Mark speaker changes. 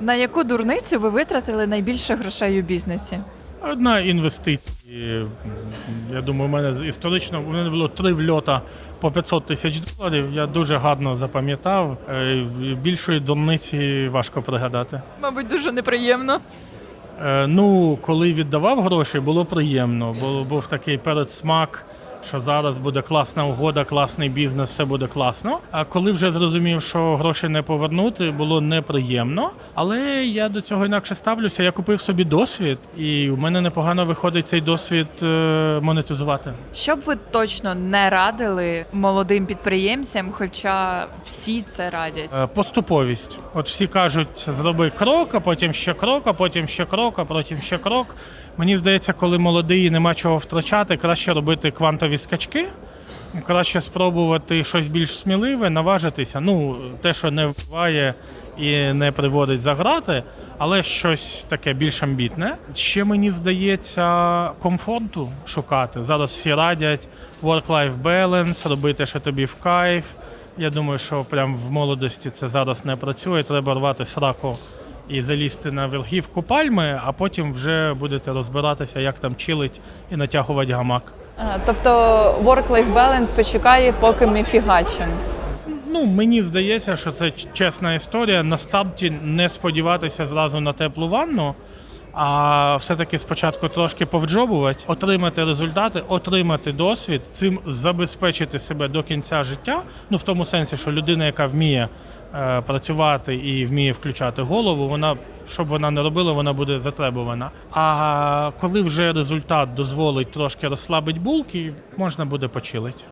Speaker 1: На яку дурницю ви витратили найбільше грошей у бізнесі?
Speaker 2: Одна інвестиція. Я думаю, у мене історично у мене було три вльота по 500 тисяч доларів. Я дуже гарно запам'ятав. Е, Більшої дурниці важко пригадати.
Speaker 1: Мабуть, дуже неприємно.
Speaker 2: Е, Ну, коли віддавав гроші, було приємно. Бо був такий передсмак, що зараз буде класна угода, класний бізнес, все буде класно. А коли вже зрозумів, що гроші не повернути, було неприємно. Але я до цього інакше ставлюся. Я купив собі досвід, і у мене непогано виходить цей досвід е, монетизувати.
Speaker 1: Що б ви точно не радили молодим підприємцям, хоча всі це радять?
Speaker 2: Е, Поступовість. От всі кажуть, зроби крок, а потім ще крок, а потім ще крок, а потім ще крок. Мені здається, коли молодий і нема чого втрачати, краще робити квантові скачки. Краще спробувати щось більш сміливе, наважитися. Ну, те, що не вбиває і не приводить за грати, але щось таке більш амбітне. Ще мені здається, комфорту шукати. Зараз всі радять work-life balance, робити, що тобі в кайф. Я думаю, що прям в молодості це зараз не працює. Треба рвати сраку і залізти на верхівку пальми, а потім вже будете розбиратися, як там чилить і натягувати гамак.
Speaker 1: А, Тобто work-life balance почекає, поки ми фігачимо.
Speaker 2: Ну, мені здається, що це чесна історія. На старті не сподіватися зразу на теплу ванну, а все-таки спочатку трошки повджобувати, отримати результати, отримати досвід, цим забезпечити себе до кінця життя. Ну, в тому сенсі, що людина, яка вміє е, працювати і вміє включати голову, вона, щоб вона не робила, вона буде затребувана. А коли вже результат дозволить трошки розслабити булки, можна буде почилити.